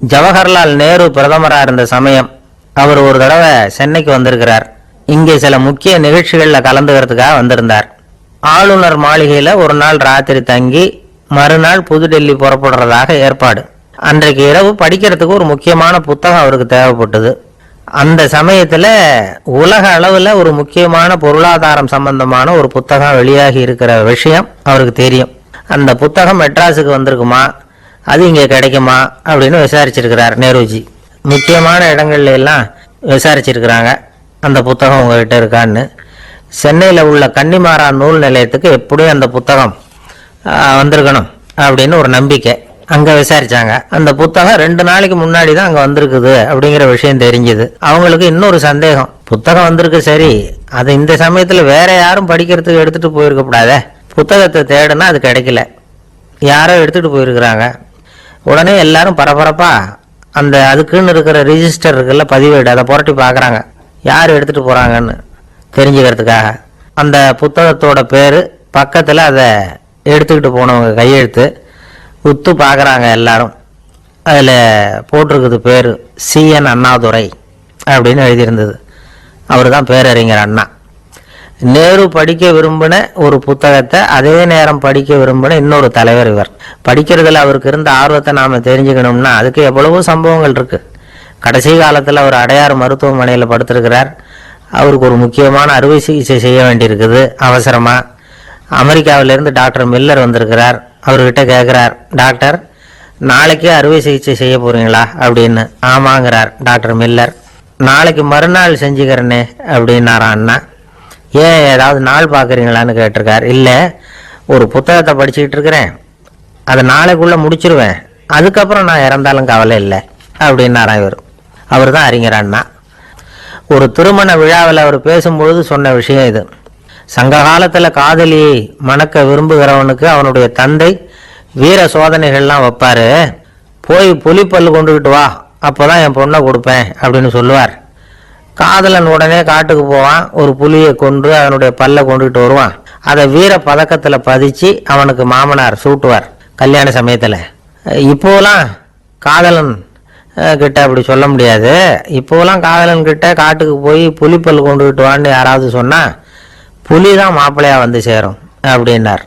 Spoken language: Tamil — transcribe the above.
ஜவஹர்லால் நேரு பிரதமராக இருந்த சமயம் அவர் ஒரு தடவை சென்னைக்கு வந்திருக்கிறார். இங்கே சில முக்கிய நிகழ்ச்சிகளில் கலந்துக்கிறதுக்காக வந்திருந்தார். ஆளுநர் மாளிகையில் ஒரு நாள் ராத்திரி தங்கி மறுநாள் புதுடெல்லி புறப்படுறதாக ஏற்பாடு. அன்றைக்கு இரவு படிக்கிறதுக்கு ஒரு முக்கியமான புத்தகம் அவருக்கு தேவைப்பட்டது. அந்த சமயத்தில் உலக அளவில் ஒரு முக்கியமான பொருளாதாரம் சம்பந்தமான ஒரு புத்தகம் வெளியாகி இருக்கிற விஷயம் அவருக்கு தெரியும். அந்த புத்தகம் மெட்ராஸுக்கு வந்திருக்குமா? அது இங்கே கிடைக்குமா அப்படின்னு விசாரிச்சிருக்கிறார் நேருஜி. முக்கியமான இடங்கள்ல எல்லாம் விசாரிச்சிருக்கிறாங்க. அந்த புத்தகம் உங்ககிட்ட இருக்கான்னு. சென்னையில் உள்ள கன்னிமாரா நூல் நிலையத்துக்கு எப்படியும் அந்த புத்தகம் வந்திருக்கணும் அப்படின்னு ஒரு நம்பிக்கை அங்கே விசாரித்தாங்க அந்த புத்தகம் ரெண்டு நாளைக்கு முன்னாடி தான் அங்கே வந்திருக்குது அப்படிங்கிற விஷயம் தெரிஞ்சுது. அவங்களுக்கு இன்னொரு சந்தேகம். புத்தகம் வந்திருக்கு சரி அது இந்த சமயத்தில் வேற யாரும் படிக்கிறதுக்கு எடுத்துகிட்டு போயிருக்கக்கூடாதே புத்தகத்தை தேடுனா அது கிடைக்கல. யாரோ எடுத்துகிட்டு போயிருக்கிறாங்க. உடனே எல்லாரும் பரபரப்பாக அந்த அதுக்குன்னு இருக்கிற ரிஜிஸ்டர் இருக்குல்ல பதிவேடு அதை புரட்டி பார்க்குறாங்க. யார் எடுத்துகிட்டு போகிறாங்கன்னு தெரிஞ்சுக்கிறதுக்காக. அந்த புத்தகத்தோட பேர் பக்கத்தில் அதை எடுத்துக்கிட்டு போனவங்க கையெழுத்து உத்து பார்க்குறாங்க எல்லாரும். அதில் போட்டிருக்குது பேர் சிஎன் அண்ணாதுரை அப்படின்னு எழுதியிருந்தது. அவர் தான் பேரறிஞர் அண்ணா. நேரு படிக்க விரும்பின ஒரு புத்தகத்தை அதே நேரம் படிக்க விரும்பின இன்னொரு தலைவர் இவர். படிக்கிறதுல அவருக்கு இருந்த ஆர்வத்தை நாம் தெரிஞ்சுக்கணும்னா அதுக்கு எவ்வளவோ சம்பவங்கள் இருக்கு. கடைசி காலத்தில் அவர் அடையார் மருத்துவமனையில் படுத்திருக்கிறார். அவருக்கு ஒரு முக்கியமான அறுவை சிகிச்சை செய்ய வேண்டியிருக்குது அவசரமாக அமெரிக்காவிலேருந்து டாக்டர் மில்லர் வந்திருக்கிறார். அவர்கிட்ட கேட்குறார் டாக்டர் நாளைக்கே அறுவை சிகிச்சை செய்ய போகிறீங்களா அப்படின்னு. ஆமாங்கிறார் டாக்டர் மில்லர். நாளைக்கு மறுநாள் செஞ்சுக்கிறேனே அப்படின்னாரா அண்ணா. ஏன் ஏதாவது நாள் பார்க்குறீங்களான்னு கேட்டிருக்கார். இல்லை ஒரு புத்தகத்தை படிச்சுக்கிட்டு இருக்கிறேன். அதை நாளைக்குள்ளே முடிச்சிருவேன். அதுக்கப்புறம் நான் இறந்தாலும் கவலை இல்லை அப்படின்னாராம் இவர். அவர் தான் அறிஞர் அண்ணா. ஒரு திருமண விழாவில் அவர் பேசும்பொழுது சொன்ன விஷயம் இது. சங்க காலத்தில் காதலியை மணக்க விரும்புகிறவனுக்கு அவனுடைய தந்தை வீர சோதனைகள்லாம் வைப்பார். போய் புலிப்பல் கொண்டுக்கிட்டு வா அப்போ தான் என் பொண்ணை கொடுப்பேன் அப்படின்னு சொல்லுவார். காதலன் உடனே காட்டுக்கு போவான். ஒரு புலியை கொன்று அதனுடைய பல்லை கொண்டுகிட்டு வருவான். அதை வீர பதக்கத்தில் பதிச்சு அவனுக்கு மாமனார் சூட்டுவார் கல்யாண சமயத்தில். இப்போலாம் காதலன் கிட்ட அப்படி சொல்ல முடியாது. இப்போலாம் காதலன் கிட்ட காட்டுக்கு போய் புலிப்பல் கொண்டுகிட்டு வான்னு யாராவது சொன்னால் புலி தான் மாப்பிள்ளையா வந்து சேரும் அப்படின்னார்.